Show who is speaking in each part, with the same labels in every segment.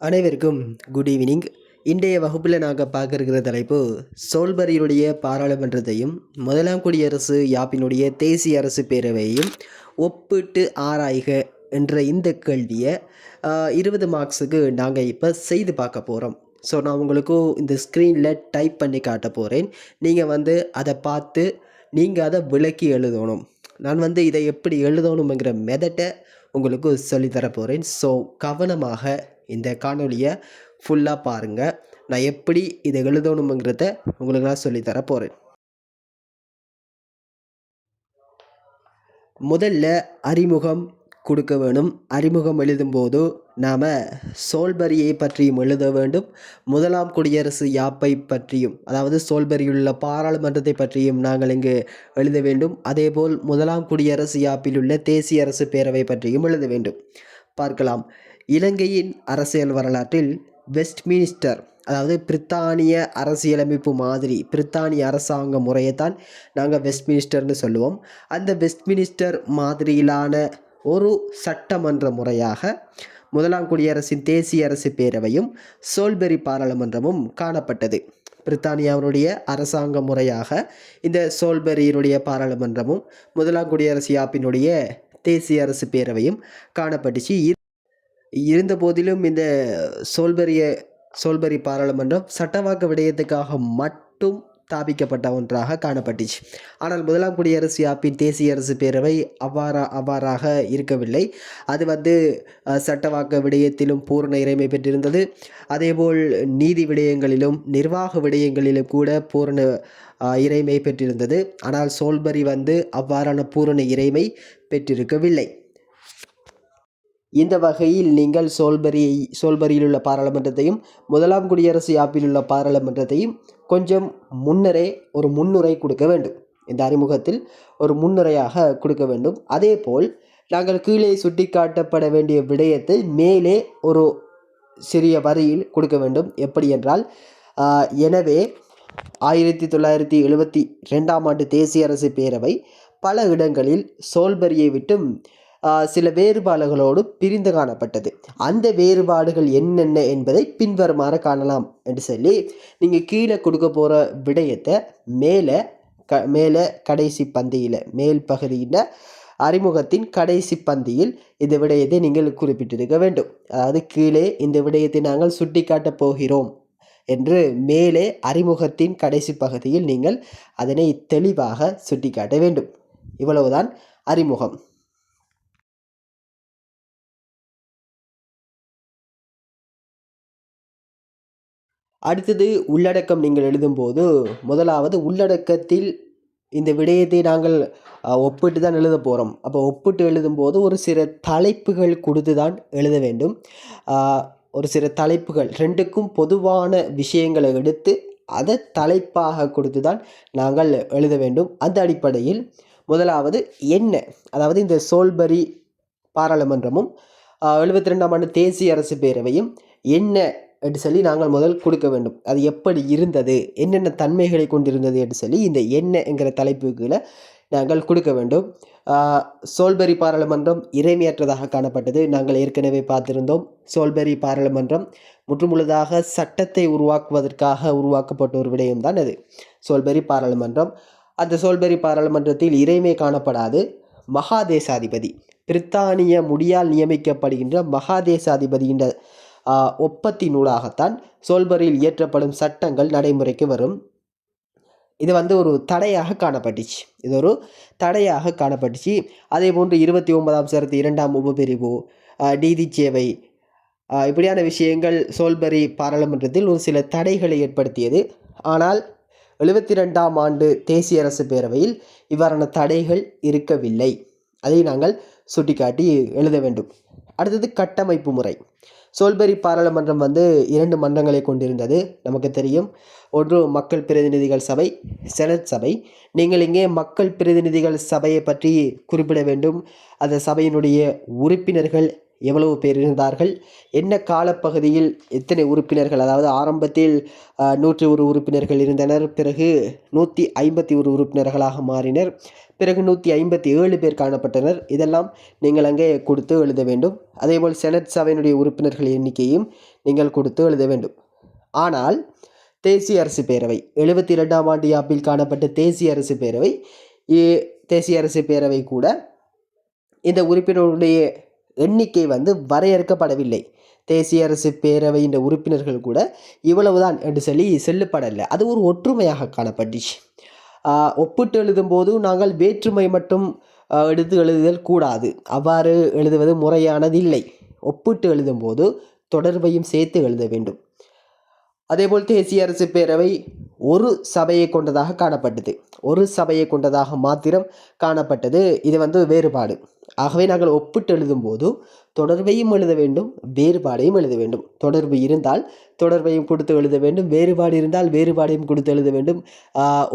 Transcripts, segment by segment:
Speaker 1: அனைவருக்கும் good evening இன்றைய வகுப்பில் நாங்கள் பார்க்க இருக்கிற தலைப்பு சோல்பரியுடைய பாராளுமன்றத்தையும் முதலாம் குடியரசு யாப்பினுடைய தேசிய அரசு பேரவையையும் ஒப்பிட்டு ஆராய்க என்ற இந்த கேள்வியை இருபது மார்க்ஸுக்கு நாங்கள் இப்போ செய்து பார்க்க போகிறோம். ஸோ நான் உங்களுக்கு இந்த ஸ்க்ரீனில் டைப் பண்ணி காட்ட போகிறேன். நீங்கள் வந்து அதை பார்த்து நீங்கள் அதை விளக்கி எழுதணும். நான் வந்து இதை எப்படி எழுதணுங்கிற மெதட்டை உங்களுக்கு சொல்லித்தர போகிறேன். ஸோ கவனமாக இந்த காணொலியை ஃபுல்லாக பாருங்கள் நான் எப்படி இதை எழுதணுங்கிறத உங்களுக்கு நான் சொல்லித்தர போகிறேன் முதல்ல அறிமுகம் கொடுக்க வேணும். அறிமுகம் எழுதும்போது நாம் சோல்பரியை பற்றியும் எழுத வேண்டும். முதலாம் குடியரசு யாப்பை பற்றியும் அதாவது சோல்பரியுள்ள பாராளுமன்றத்தை பற்றியும் நாங்கள் இங்கு எழுத வேண்டும். அதேபோல் முதலாம் குடியரசு யாப்பில் உள்ள தேசிய அரசு பேரவை பற்றியும் எழுத வேண்டும். பார்க்கலாம். இலங்கையின் அரசியல் வரலாற்றில் வெஸ்ட்மினிஸ்டர் அதாவது பிரித்தானிய அரசியலமைப்பு மாதிரி பிரித்தானிய அரசாங்க முறையைத்தான் நாங்கள் வெஸ்ட்மினிஸ்டர்னு சொல்லுவோம். அந்த வெஸ்ட்மினிஸ்டர் மாதிரியிலான ஒரு சட்டமன்ற முறையாக முதலாம் குடியரசின் தேசிய அரசு பேரவையும் சோல்பெரி பாராளுமன்றமும் காணப்பட்டது. பிரித்தானியாவினுடைய அரசாங்க முறையாக இந்த சோல்பெரியினுடைய பாராளுமன்றமும் முதலாம் குடியரசு யாப்பினுடைய தேசிய அரசு பேரவையும் காணப்பட்டுச்சு. இருந்த போதிலும் இந்த சோல்பரிய சோல்பரி பாராளுமன்றம் சட்டவாக்க விடயத்துக்காக மட்டும் ஸ்தாபிக்கப்பட்ட ஒன்றாக காணப்பட்டுச்சு. ஆனால் முதலாம் குடியரசு யாப்பின் தேசிய அரசு பேரவை அவ்வாறா அவ்வாறாக இருக்கவில்லை. அது வந்து சட்டவாக்க விடயத்திலும் பூர்ண இறைமை பெற்றிருந்தது. அதேபோல் நீதி விடயங்களிலும் நிர்வாக விடயங்களிலும் கூட பூரண இறைமை பெற்றிருந்தது. ஆனால் சோல்பரி வந்து அவ்வாறான பூரண இறைமை பெற்றிருக்கவில்லை. இந்த வகையில் நீங்கள் சோல்பரி சோல்பரியில் உள்ள பாராளுமன்றத்தையும் முதலாம் குடியரசு யாப்பில் உள்ள பாராளுமன்றத்தையும் கொஞ்சம் முன்னரே ஒரு முன்னுரை கொடுக்க வேண்டும். இந்த அறிமுகத்தில் ஒரு முன்னுரையாக கொடுக்க வேண்டும். அதே போல் நாங்கள் கீழே சுட்டிக்காட்டப்பட வேண்டிய விடயத்தை மேலே ஒரு சிறிய வரியில் கொடுக்க வேண்டும். எப்படி என்றால் எனவே ஆயிரத்தி தொள்ளாயிரத்தி எழுபத்தி ரெண்டாம் ஆண்டு தேசிய அரசு பேரவை பல இடங்களில் சோல்பரியை விட்டும் சில வேறுபாடுகளோடு பிரிந்து காணப்பட்டது. அந்த வேறுபாடுகள் என்னென்ன என்பதை பின்வருமாறு காணலாம் என்று சொல்லி நீங்கள் கீழே கொடுக்க போகிற விடயத்தை மேலே க மேலே கடைசி பந்தியில் மேல் பகுதியில் அறிமுகத்தின் கடைசி பந்தியில் இந்த விடயத்தை நீங்கள் குறிப்பிட்டிருக்க வேண்டும். அதாவது கீழே இந்த விடயத்தை நாங்கள் சுட்டிக்காட்டப் போகிறோம் என்று மேலே அறிமுகத்தின் கடைசி பகுதியில் நீங்கள் அதனை தெளிவாக சுட்டிக்காட்ட வேண்டும். இவ்வளவுதான் அறிமுகம். அடுத்தது உள்ளடக்கம் நீங்கள் எழுதும்போது முதலாவது உள்ளடக்கத்தில் இந்த விடயத்தை நாங்கள் ஒப்பிட்டு தான் எழுத போகிறோம் அப்போ ஒப்பிட்டு எழுதும்போது ஒரு சில தலைப்புகள் கொடுத்து தான் எழுத வேண்டும். ஒரு சில தலைப்புகள் ரெண்டுக்கும் பொதுவான விஷயங்களை எடுத்து அதை தலைப்பாக கொடுத்து தான் நாங்கள் எழுத வேண்டும். அந்த அடிப்படையில் முதலாவது என்ன அதாவது இந்த சோல்பரி பாராளுமன்றமும் எழுபத்தி ரெண்டாம் ஆண்டு தேசிய அரசு பேரவையும் என்ன என்று சொல்லி நாங்கள் முதல் கொடுக்க வேண்டும். அது எப்படி இருந்தது? என்னென்ன தன்மைகளை கொண்டிருந்தது என்று சொல்லி இந்த என்ன என்கிற தலைப்புகளை நாங்கள் கொடுக்க வேண்டும். சோல்பெரி பாராளுமன்றம் இறைமையற்றதாக காணப்பட்டது. நாங்கள் ஏற்கனவே பார்த்திருந்தோம். சோல்பெரி பாராளுமன்றம் முற்றுமுழுதாக சட்டத்தை உருவாக்குவதற்காக உருவாக்கப்பட்ட ஒரு விடயம்தான் அது. சோல்பெரி பாராளுமன்றம். அந்த சோல்பெரி பாராளுமன்றத்தில் இறைமை காணப்படாது. மகாதேசாதிபதி. பிரித்தானிய முடியால் நியமிக்கப்படுகின்ற மகாதேசாதிபதியின் ஒப்பத்தி நூலாகத்தான் சோல்பரியில் இயற்றப்படும் சட்டங்கள் நடைமுறைக்கு வரும். இது வந்து ஒரு தடையாக காணப்பட்டுச்சு. இது ஒரு தடையாக காணப்பட்டுச்சு. அதே போன்று இருபத்தி ஒன்பதாம் சரத்து இரண்டாம் உபபிரிவு நீதி சேவை இப்படியான விஷயங்கள் சோல்பரி பாராளுமன்றத்தில் ஒரு சில தடைகளை ஏற்படுத்தியது. ஆனால் எழுபத்தி ரெண்டாம் ஆண்டு தேசிய அரசு பேரவையில் இவ்வாறான தடைகள் இருக்கவில்லை. அதை நாங்கள் சுட்டிக்காட்டி எழுத வேண்டும். அடுத்தது கட்டமைப்பு முறை. சோல்பெரி பாராளுமன்றம் வந்து இரண்டு மன்றங்களை கொண்டிருந்தது. நமக்கு தெரியும். ஒன்று மக்கள் பிரதிநிதிகள் சபை செனட் சபை. நீங்கள் இங்கே மக்கள் பிரதிநிதிகள் சபையை பற்றி குறிப்பிட வேண்டும். அந்த சபையினுடைய உறுப்பினர்கள் எவ்வளவு பேர் இருந்தார்கள்? என்ன காலப்பகுதியில் எத்தனை உறுப்பினர்கள்? அதாவது ஆரம்பத்தில் நூற்றி ஒரு உறுப்பினர்கள் இருந்தனர். பிறகு நூற்றி ஐம்பத்தி ஒரு உறுப்பினர்களாக மாறினர். பிறகு நூற்றி ஐம்பத்தி ஏழு பேர் காணப்பட்டனர். இதெல்லாம் நீங்கள் அங்கே கொடுத்து எழுத வேண்டும். அதேபோல் செனட் சபையினுடைய உறுப்பினர்கள் எண்ணிக்கையும் நீங்கள் கொடுத்து எழுத வேண்டும். ஆனால் தேசிய அரசு பேரவை எழுபத்தி இரண்டாம் ஆண்டு யாப்பில் காணப்பட்ட தேசிய அரசு பேரவை தேசிய அரசு பேரவை கூட இந்த உறுப்பினருடைய எண்ணிக்கை வந்து வரையறுக்கப்படவில்லை. தேசிய அரசு பேரவையின் உறுப்பினர்கள் கூட இவ்வளவுதான் என்று சொல்லி செல்லுப்படலை. அது ஒரு ஒற்றுமையாக காணப்பட்டுச்சு. ஒப்பிட்டு எழுதும்போது நாங்கள் வேற்றுமை மட்டும் எடுத்து எழுதுதல் கூடாது. அவ்வாறு எழுதுவது முறையானதில்லை ஒப்பிட்டு எழுதும்போது தொடர்பையும் சேர்த்து எழுத வேண்டும். அதேபோல் தேசிய அரசு பேரவை ஒரு சபையை கொண்டதாக காணப்பட்டது. ஒரு சபையை கொண்டதாக மாத்திரம் காணப்பட்டது. இது வந்து வேறுபாடு. ஆகவே நாங்கள் ஒப்பிட்டு எழுதும்போது தொடர்பையும் எழுத வேண்டும் வேறுபாடையும் எழுத வேண்டும். தொடர்பு இருந்தால் தொடர்பையும் கொடுத்து எழுத வேண்டும். வேறுபாடு இருந்தால் வேறுபாடையும் கொடுத்து எழுத வேண்டும்.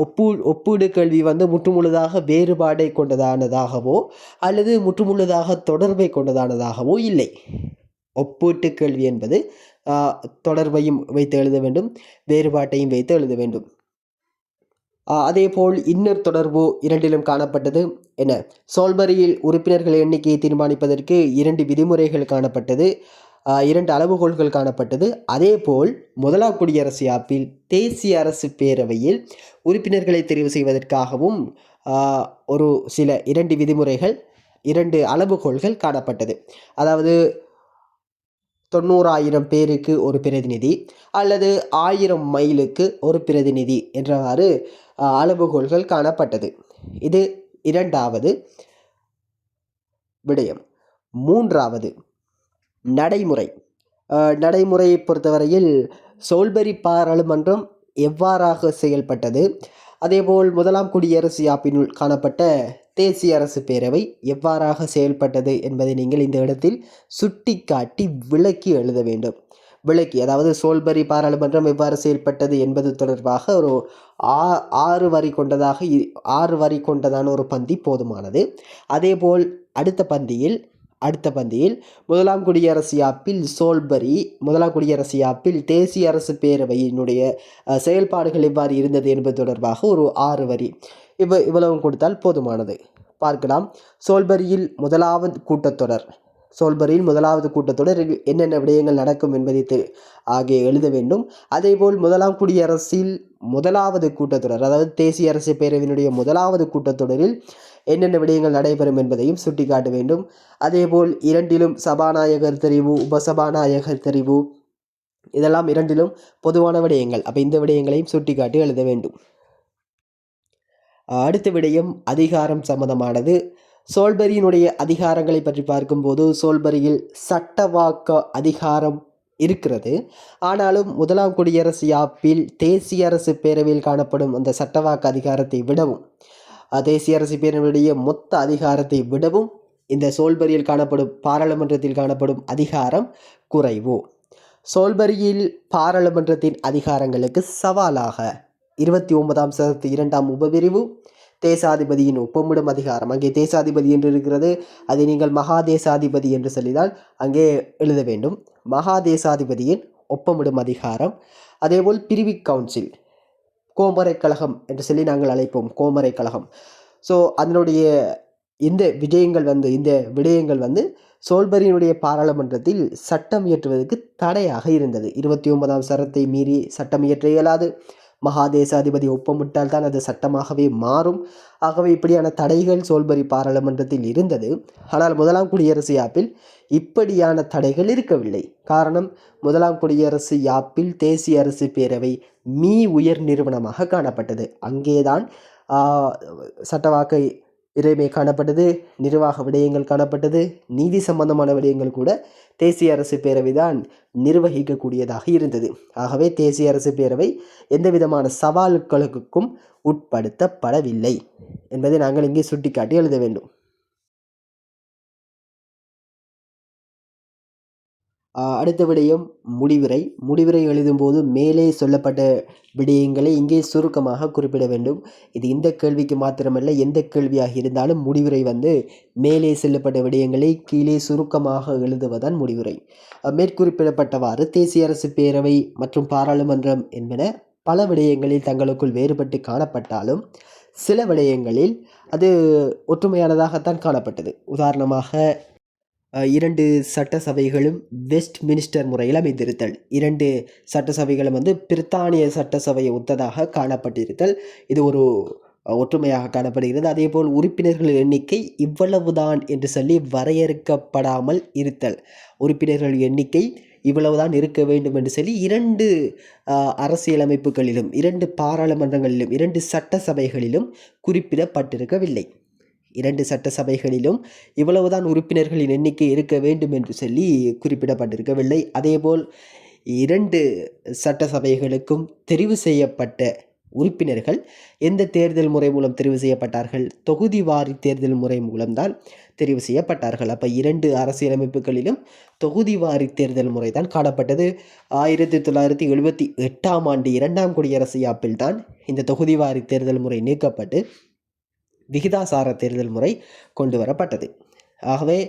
Speaker 1: ஒப்பு ஒப்பீடு கேள்வி வந்து முற்றுமுழுதாக வேறுபாடை கொண்டதானதாகவோ அல்லது முற்றுமுழுதாக தொடர்பை கொண்டதானதாகவோ இல்லை. ஒப்பீட்டு கேள்வி என்பது தொடர்பையும் வைத்து எழுத வேண்டும் வேறுபாட்டையும் வைத்து எழுத வேண்டும். அதேபோல் இன்னொரு தொடர்பு இரண்டிலும் காணப்பட்டது என சோல்பரியில் உறுப்பினர்கள் எண்ணிக்கையை தீர்மானிப்பதற்கு இரண்டு விதிமுறைகள் காணப்பட்டது இரண்டு அளவுகோல்கள் காணப்பட்டது. அதேபோல் முதலாம் குடியரசு யாப்பில் தேசிய அரசு பேரவையில் உறுப்பினர்களை தெரிவு செய்வதற்காகவும் ஒரு சில இரண்டு விதிமுறைகள் இரண்டு அளவுகோல்கள் காணப்பட்டது. அதாவது தொண்ணூறாயிரம் பேருக்கு ஒரு பிரதிநிதி அல்லது ஆயிரம் மைலுக்கு ஒரு பிரதிநிதி என்றவாறு அஹ், அளவுகோல்கள் காணப்பட்டது. இது இரண்டாவது விடயம். மூன்றாவது நடைமுறை. நடைமுறையை பொறுத்தவரையில் சோல்பரி பாராளுமன்றம் எவ்வாறாக செயல்பட்டது? அதேபோல் முதலாம் குடியரசு யாப்பினுள் காணப்பட்ட தேசிய அரசு பேரவை எவ்வாறாக செயல்பட்டது என்பதை நீங்கள் இந்த இடத்தில் சுட்டிக்காட்டி விளக்கி எழுத வேண்டும். விளக்கி அதாவது சோல்பரி பாராளுமன்றம் எவ்வாறு செயல்பட்டது என்பது தொடர்பாக ஒரு ஆ ஆறு வரி கொண்டதாக இ- ஆறு வரி கொண்டதான ஒரு பந்தி போதுமானது. அதேபோல் அடுத்த பந்தியில் அடுத்த பந்தியில் முதலாம் குடியரசு யாப்பில் சோல்பரி முதலாம் குடியரசு யாப்பில் தேசிய அரசு பேரவையினுடைய செயல்பாடுகள் எவ்வாறு இருந்தது என்பது தொடர்பாக ஒரு ஆறு வரி. இவ் இவ்வளவும் கொடுத்தால் போதுமானது. பார்க்கலாம். சோல்பரியில் முதலாவது கூட்டத்தொடர். சோல்பரியில் முதலாவது கூட்டத்தொடரில் என்னென்ன விடயங்கள் நடக்கும் என்பதை தெ- ஆகிய எழுத வேண்டும். அதேபோல் முதலாம் குடியரசில் முதலாவது கூட்டத்தொடர் அதாவது தேசிய அரசு பேரவையினுடைய முதலாவது கூட்டத்தொடரில் என்னென்ன விடயங்கள் நடைபெறும் என்பதையும் சுட்டிக்காட்ட வேண்டும். அதேபோல் இரண்டிலும் சபாநாயகர் தெரிவு உபசபாநாயகர் தெரிவு. இதெல்லாம் இரண்டிலும் பொதுவான விடயங்கள். அப்போ இந்த விடயங்களையும் சுட்டிக்காட்டி எழுத வேண்டும். அடுத்த விடயம் அதிகாரம் சம்பந்தமானது. சோல்பரியினுடைய அதிகாரங்களை பற்றி பார்க்கும்போது சோல்பரியில் சட்டவாக்க அதிகாரம் இருக்கிறது. ஆனாலும் முதலாம் குடியரசு யாப்பில் தேசிய அரசு பேரவையில் காணப்படும் அந்த சட்டவாக்க அதிகாரத்தை விடவும் தேசிய அரசு பேரவையுடைய மொத்த அதிகாரத்தை விடவும் இந்த சோல்பரியில் காணப்படும் பாராளுமன்றத்தில் காணப்படும் அதிகாரம் குறைவு. சோல்பரியில் பாராளுமன்றத்தின் அதிகாரங்களுக்கு சவாலாக இருபத்தி ஒன்பதாம் சதத்து இரண்டாம் உபபிரிவு தேசாதிபதியின் ஒப்பமிடும் அதிகாரம். அங்கே தேசாதிபதி என்று இருக்கிறது. அதை நீங்கள் மகாதேசாதிபதி என்று சொல்லிதான் அங்கே எழுத வேண்டும். மகா தேசாதிபதியின் ஒப்பமிடும் அதிகாரம். அதேபோல் பிரிவி கவுன்சில். கோமரை கழகம் என்று சொல்லி நாங்கள் அழைப்போம் கோமரை கழகம் ஸோ அதனுடைய இந்த விஜயங்கள் வந்து இந்த விடயங்கள் வந்து சோல்பரியினுடைய பாராளுமன்றத்தில் சட்டம் இயற்றுவதற்கு தடையாக இருந்தது. இருபத்தி ஒன்பதாம் சரத்தை மீறி சட்டம் இயற்ற இயலாது. மகாதேசாதிபதி ஒப்பமிட்டால் தான் அது சட்டமாகவே மாறும். ஆகவே இப்படியான தடைகள் சோல்பரி பாராளுமன்றத்தில் இருந்தது. ஆனால் முதலாம் குடியரசு யாப்பில் இப்படியான தடைகள் இருக்கவில்லை. காரணம் முதலாம் குடியரசு யாப்பில் தேசிய அரசு பேரவை மீ உயர் நிறுவனமாக காணப்பட்டது. அங்கேதான் சட்டவாக்கை இறைமை காணப்பட்டது நிர்வாக விடயங்கள் காணப்பட்டது நீதி சம்பந்தமான விடயங்கள் கூட தேசிய அரசு பேரவை தான் நிர்வகிக்கக்கூடியதாக இருந்தது. ஆகவே தேசிய அரசு பேரவை எந்த விதமான சவால்களுக்கும் உட்படுத்தப்படவில்லை என்பதை நாங்கள் இங்கே சுட்டிக்காட்டி எழுத வேண்டும். அடுத்த விடயம் முடிவுரை. முடிவுரை எழுதும்போது மேலே சொல்லப்பட்ட விடயங்களை இங்கே சுருக்கமாக குறிப்பிட வேண்டும். இது இந்த கேள்விக்கு மாத்திரமல்ல எந்த கேள்வியாக இருந்தாலும் முடிவுரை வந்து மேலே சொல்லப்பட்ட விடயங்களை கீழே சுருக்கமாக எழுதுவதான் முடிவுரை. மேற்குறிப்பிடப்பட்டவாறு தேசிய அரசு பேரவை மற்றும் பாராளுமன்றம் என்பன பல விடயங்களில் தங்களுக்குள் வேறுபட்டு காணப்பட்டாலும் சில விடயங்களில் அது ஒற்றுமையானதாகத்தான் காணப்பட்டது. உதாரணமாக இரண்டு சட்டசபைகளும் வெஸ்ட் மினிஸ்டர் முறையில் அமைந்திருத்தல். இரண்டு சட்டசபைகளும் வந்து பிரித்தானிய சட்டசபையை ஒத்ததாக காணப்பட்டிருத்தல். இது ஒரு ஒற்றுமையாக காணப்படுகிறது. அதேபோல் உறுப்பினர்கள் எண்ணிக்கை இவ்வளவுதான் என்று சொல்லி வரையறுக்கப்படாமல் இருத்தல். உறுப்பினர்கள் எண்ணிக்கை இவ்வளவுதான் இருக்க வேண்டும் என்று சொல்லி இரண்டு அரசியலமைப்புகளிலும் இரண்டு பாராளுமன்றங்களிலும் இரண்டு சட்டசபைகளிலும் குறிப்பிடப்பட்டிருக்கவில்லை. இரண்டு சட்டசபைகளிலும் இவ்வளவுதான் உறுப்பினர்களின் எண்ணிக்கை இருக்க வேண்டும் என்று சொல்லி குறிப்பிடப்பட்டிருக்கவில்லை. அதேபோல் இரண்டு சட்டசபைகளுக்கும் தெரிவு செய்யப்பட்ட உறுப்பினர்கள் எந்த தேர்தல் முறை மூலம் தெரிவு செய்யப்பட்டார்கள்? தொகுதி வாரி தேர்தல் முறை மூலம்தான் தெரிவு செய்யப்பட்டார்கள். அப்போ இரண்டு அரசியலமைப்புகளிலும் தொகுதி வாரி தேர்தல் முறை தான் காணப்பட்டது. ஆயிரத்தி தொள்ளாயிரத்தி எழுபத்தி எட்டாம் ஆண்டு இரண்டாம் குடியரசு யாப்பில் தான் இந்த தொகுதி வாரி தேர்தல் முறை நீக்கப்பட்டு விகிதாசார தேர்தல் முறை கொண்டு வரப்பட்டது ஆகவே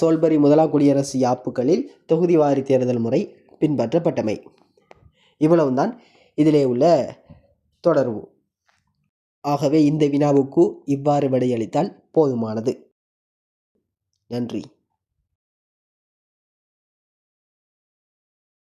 Speaker 1: சோல்பரி முதலாம் குடியரசு யாப்புகளில் தொகுதி வாரி தேர்தல் முறை பின்பற்றப்பட்டமை. இவ்வளவுதான் இதிலே உள்ள தொடர்பு. ஆகவே இந்த வினாவுக்கு இவ்வாறு விடையளித்தால் போதுமானது. நன்றி.